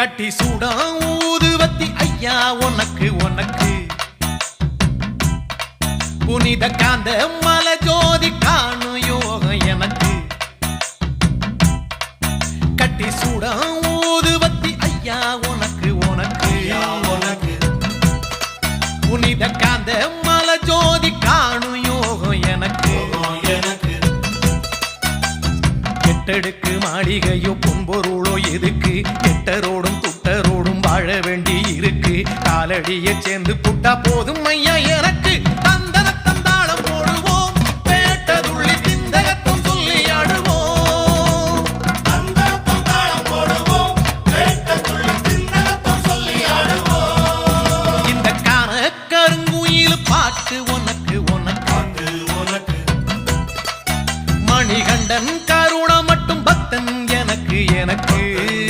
கட்டி சூடம் ஊதுவத்தி ஐயா உனக்கு உனக்கு. புனித காந்த மலை ஜோதி காணும் யோகம் எனக்கு. கட்டி சூடம் ஊதுவத்தி ஐயா உனக்கு உனக்கு. உனக்கு. புனித காந்த மலை ஜோதி காணும் யோகம் எனக்கு. எனக்கு. கெட்டடுக்கு மாளிகையோ பொன்பொருளோ எதுக்கு? வாழ வேண்டி இருக்கு காலடியை சேர்ந்து புட்டா போதும் ஐயா எனக்கு தந்தரத்தம் தாளம் போடுவோம். பேட்டதுள்ளி திந்தகத்தம் சொல்லி ஆடுவோம். தந்தரத்தம் தாளம் போடுவோம். பேட்டதுள்ளி திந்தகத்தம் எனக்கு எனக்கு.